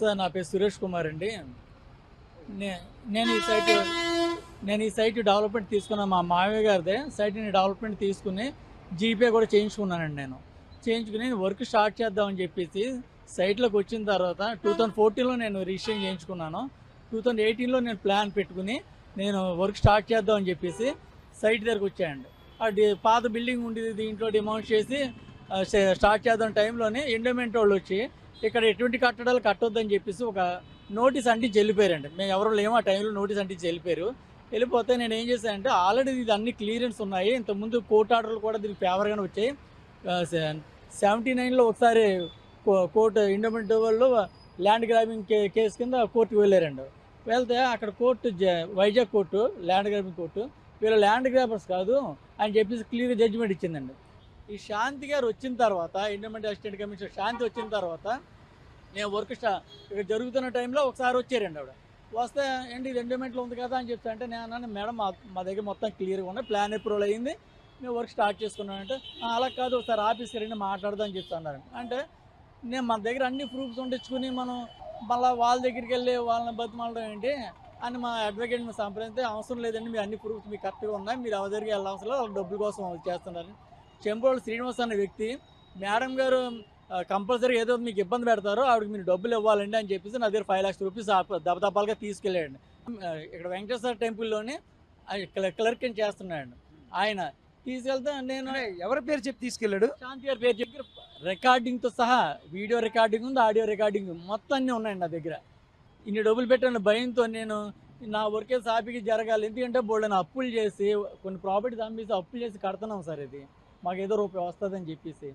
Sir నా పేరు సురేష్ కుమార్ అండి. నే- నేను ఈ సైట్ నేను ఈ సైట్ డెవలప్మెంట్ తీసుకున్నాను మా మామయ్య గారిదే. సైట్ని డెవలప్మెంట్ తీసుకుని జీపే కూడా చేయించుకున్నానండి నేను. చేయించుకుని వర్క్ స్టార్ట్ చేద్దామని చెప్పేసి సైట్లోకి వచ్చిన తర్వాత టూ థౌజండ్ ఫోర్టీన్లో నేను రిజిస్ట్రేషన్ చేయించుకున్నాను. టూ థౌజండ్ ఎయిటీన్లో నేను ప్లాన్ పెట్టుకుని నేను వర్క్ స్టార్ట్ చేద్దామని చెప్పేసి సైట్ దగ్గరకు వచ్చాయండి ఆ పాత బిల్డింగ్ ఉండేది దీంట్లో డిమౌంట్ చేసి స్టార్ట్ చేద్దాం టైంలోనే ఎండోమెంట్ వాళ్ళు వచ్చి ఇక్కడ ఎటువంటి కట్టడాలు కట్టొద్దని చెప్పేసి ఒక నోటీస్ అంటించి వెళ్ళిపోయారండి మేము ఎవరు లేము ఆ టైంలో నోటీస్ అంటించి వెళ్ళిపోయారు. వెళ్ళిపోతే నేను ఏం చేశానంటే ఆల్రెడీ ఇది అన్ని క్లియరెన్స్ ఉన్నాయి. ఇంతకుముందు కోర్టు ఆర్డర్లు కూడా దీనికి ఫేవర్గానే వచ్చాయి. సెవెంటీ నైన్లో ఒకసారి కో- కోర్టు ఇండోమెంట్ వాళ్ళు ల్యాండ్ గ్రాబింగ్ కే కేసు కింద కోర్టుకు వెళ్ళారండి వెళ్తే అక్కడ కోర్టు జ- Vizag court land grabbing court వీళ్ళు ల్యాండ్ గ్రాబర్స్ కాదు అని చెప్పేసి క్లియర్ జడ్జిమెంట్ ఇచ్చిందండి ఈ శాంతి గారు వచ్చిన తర్వాత ఇండిపెండెంట్ అసిస్టెంట్ కమిషనర్ శాంతి వచ్చిన తర్వాత నేను వర్క్ స్టా ఇక్కడ జరుగుతున్న టైంలో ఒకసారి వచ్చారండి ఆవిడ. వస్తే ఏంటి ఇది ఎండోమెంట్లో ఉంది కదా అని చెప్తా అంటే నేను అన్నాను మేడం మా మా దగ్గర మొత్తం క్లియర్గా ఉన్నాయి ప్లాన్ అప్రూవల్ అయ్యింది మేము వర్క్ స్టార్ట్ చేసుకున్నానంటే అలా కాదు ఒకసారి ఆఫీస్కి రండి మాట్లాడదాం అని చెప్తున్నారు అంటే నేను మన దగ్గర అన్ని ప్రూఫ్స్ ఉండించుకుని మనం మళ్ళీ వాళ్ళ దగ్గరికి వెళ్ళి వాళ్ళని బతిమాలడం ఏంటి? అని మా అడ్వకేట్ని సంప్రదిస్తే అవసరం లేదండి మీ అన్ని ప్రూఫ్స్ మీకు కరెక్ట్గా ఉన్నాయి మీరు ఎవరి దగ్గరికి వెళ్ళాల్సిన వాళ్ళ డబ్బుల కోసం చేస్తున్నారు చెంపోళ్ళు శ్రీనివాస్ అనే వ్యక్తి మేడం గారు కంపల్సరీ ఏదో మీకు ఇబ్బంది పెడతారో ఆవిడకి మీరు డబ్బులు ఇవ్వాలండి అని చెప్పేసి నా దగ్గర ఫైవ్ లాక్స్ రూపీస్ దబదబాలుగా తీసుకెళ్ళాడు ఇక్కడ వెంకటేశ్వర టెంపుల్లోని క్లర్క్ అని చేస్తున్నాడు ఆయన తీసుకెళ్తే నేను ఎవరి పేరు చెప్పి తీసుకెళ్ళాడు? శాంతి గారి పేరు చెప్పి రికార్డింగ్తో సహా వీడియో రికార్డింగ్ ఉంది ఆడియో రికార్డింగ్ మొత్తం అన్నీ ఉన్నాయండి నా దగ్గర. ఇన్ని డబ్బులు పెట్టిన భయంతో నేను నా వర్కే సాపికి జరగాలి. ఎందుకంటే బోళ్ళని అప్పులు చేసి కొన్ని ప్రాపర్టీస్ అమ్మేసి అప్పులు చేసి కడుతున్నాం సార్ ఇది. మాకు ఏదో రూపాయి వస్తుందని చెప్పేసి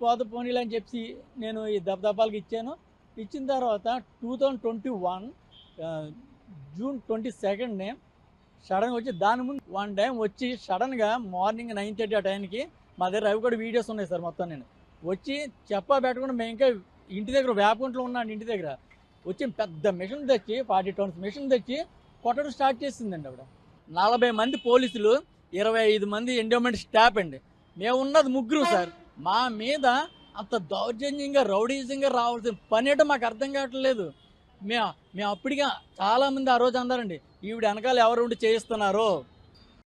పోత పోనీలు అని చెప్పి నేను ఈ దబదబాలకు ఇచ్చాను. ఇచ్చిన తర్వాత two thousand twenty one June twenty సెకండ్నే సడన్గా వచ్చి దాని ముందు వన్ టైం వచ్చి సడన్గా మార్నింగ్ నైన్ థర్టీ ఆ టైంకి మా దగ్గర అవి కూడా వీడియోస్ ఉన్నాయి సార్ మొత్తం నేను. వచ్చి చెప్పా పెట్టకుండా మేము ఇంకా ఇంటి దగ్గర వేపకుంట్లో ఉన్నాను ఇంటి దగ్గర. వచ్చి పెద్ద మిషన్ తెచ్చి ఫార్టీ టన్స్ మిషన్ తెచ్చి కొట్టడం స్టార్ట్ చేసిందండి అక్కడ నలభై మంది పోలీసులు ఇరవై ఐదు మంది ఎండోమెంట్ స్టాఫ్ అండి. మేము ఉన్నది ముగ్గురు సార్. మా మీద అంత దౌర్జన్యంగా రౌడీజంగా రావాల్సిన పని ఏంటో మాకు అర్థం కావట్లేదు. మేము మేము అప్పటిగా చాలామంది ఆ రోజు అన్నారండి ఈవిడ వెనకాల ఎవరు ఉండి చేయిస్తున్నారో?